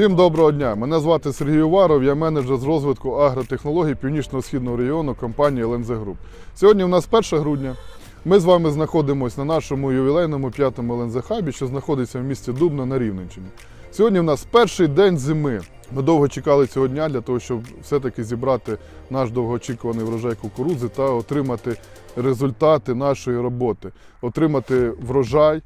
Всім доброго дня! Мене звати Сергій Уваров, я менеджер з розвитку агротехнологій Північно-Східного регіону компанії ЛНЗ Груп. Сьогодні у нас 1 грудня. Ми з вами знаходимося на нашому ювілейному п'ятому ЛНЗ хабі, що знаходиться в місті Дубно на Рівненщині. Сьогодні у нас перший день зими. Ми довго чекали цього дня для того, щоб все-таки зібрати наш довгоочікуваний врожай кукурудзи та отримати результати нашої роботи, отримати врожай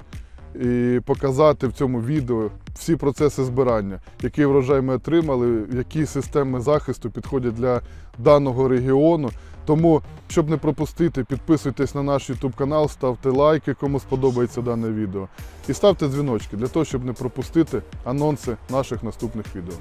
і показати в цьому відео всі процеси збирання, який врожай ми отримали, які системи захисту підходять для даного регіону. Тому, щоб не пропустити, підписуйтесь на наш YouTube канал, ставте лайки, кому сподобається дане відео. І ставте дзвіночки для того, щоб не пропустити анонси наших наступних відео.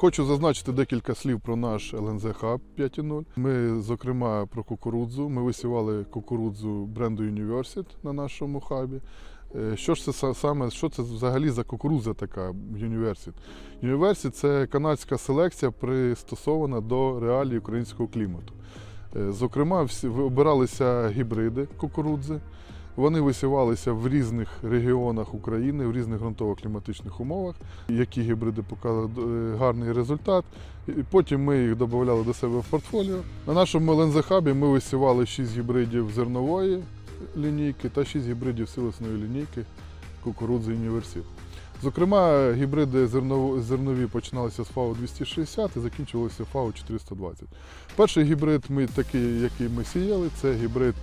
Хочу зазначити декілька слів про наш ЛНЗ Хаб 5.0. Ми, зокрема, про кукурудзу. Ми висівали кукурудзу бренду Universit на нашому хабі. Е, Що ж це саме, що це взагалі за кукурудза така Universit? Universit – це канадська селекція, пристосована до реалій українського клімату. Е, Зокрема, обиралися гібриди кукурудзи. Вони висівалися в різних регіонах України, в різних ґрунтово-кліматичних умовах, які гібриди показали е, гарний результат. І потім ми їх додавали до себе в портфоліо. На нашому ЛНЗ-хабі ми висівали 6 гібридів зернової лінійки та 6 гібридів силосної лінійки кукурудзи університ. Зокрема, гібриди зернові починалися з ФАО 260 і закінчувалися ФАО 420. Перший гібрид, ми, такий, який ми сіяли, це гібрид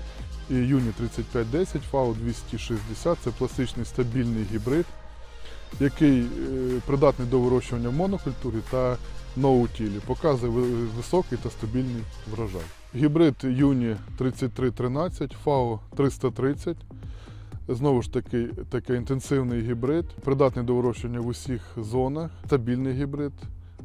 Юні 3510 ФАО 260. Це пластичний стабільний гібрид, який е, придатний до вирощування в монокультурі та ноутілі. Показує високий та стабільний врожай. Гібрид Юні 3313 ФАО 330. Знову ж таки, такий інтенсивний гібрид, придатний до вирощування в усіх зонах, стабільний гібрид,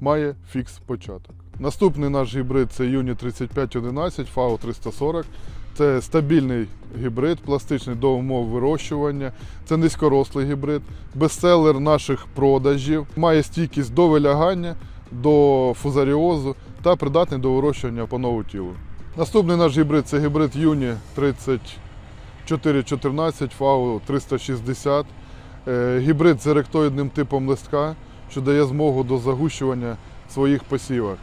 має фікс початок. Наступний наш гібрид це Юні 3511 ФАО 340. Це стабільний гібрид, пластичний до умов вирощування. Це низькорослий гібрид, бестселер наших продажів, має стійкість до вилягання, до фузаріозу та придатний до вирощування по нову тілу. Наступний наш гібрид це гібрид Юні 3414 ФАО 360. Е, Гібрид з еректоїдним типом листка, що дає змогу до загущування своїх посівах.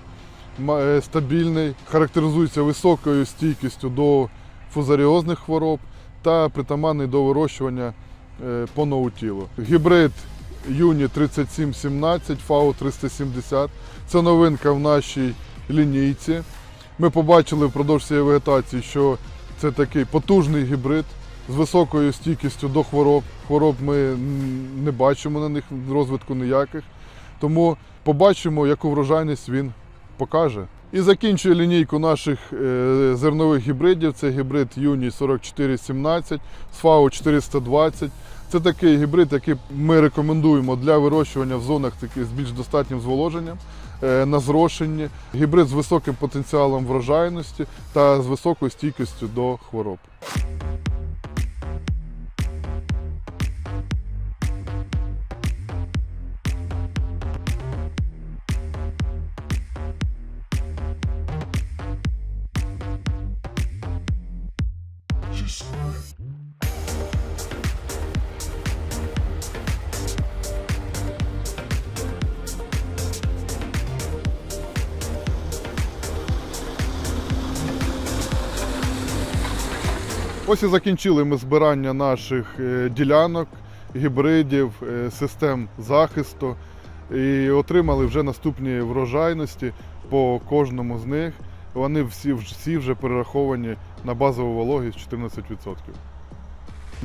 Е, Стабільний, характеризується високою стійкістю до фузаріозних хвороб та притаманний до вирощування е, по ноутілу. Гібрид Юні 3717 ФАО 370. Це новинка в нашій лінійці. Ми побачили впродовж цієї вегетації, що це такий потужний гібрид з високою стійкістю до хвороб. Хвороб ми не бачимо на них розвитку ніяких. Тому побачимо, яку врожайність він покаже. І закінчує лінійку наших е, зернових гібридів. Це гібрид Юні 4417 з ФАО 420. Це такий гібрид, який ми рекомендуємо для вирощування в зонах з більш достатнім зволоженням е, на зрошенні. Гібрид з високим потенціалом врожайності та з високою стійкістю до хвороб. Ось і закінчили ми збирання наших е, ділянок, гібридів, е, систем захисту і отримали вже наступні врожайності по кожному з них. Вони всі, всі вже перераховані на базову вологість 14%.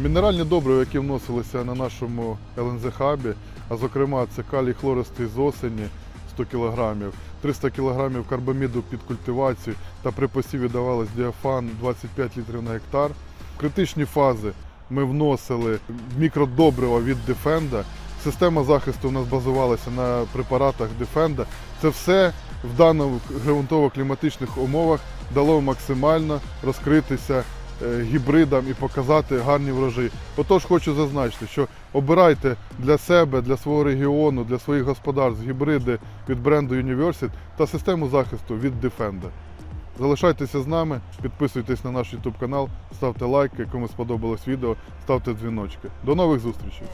Мінеральні добрива, які вносилися на нашому ЛНЗ-хабі, а зокрема це калій хлористий з осені 100 кг, 300 кг карбаміду під культивацію та при посіві давалось діафан 25 літрів на гектар. Критичні фази ми вносили мікродобрива від Defenda. Система захисту у нас базувалася на препаратах Defenda. Це все в даних ґрунтово-кліматичних умовах дало максимально розкритися е, гібридам і показати гарні врожаї. Отож, хочу зазначити, що обирайте для себе, для свого регіону, для своїх господарств гібриди від бренду Universit та систему захисту від Defender. Залишайтеся з нами, підписуйтесь на наш YouTube канал, ставте лайки, кому сподобалось відео, ставте дзвіночки. До нових зустрічей!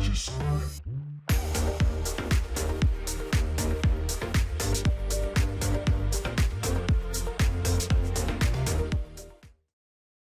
Just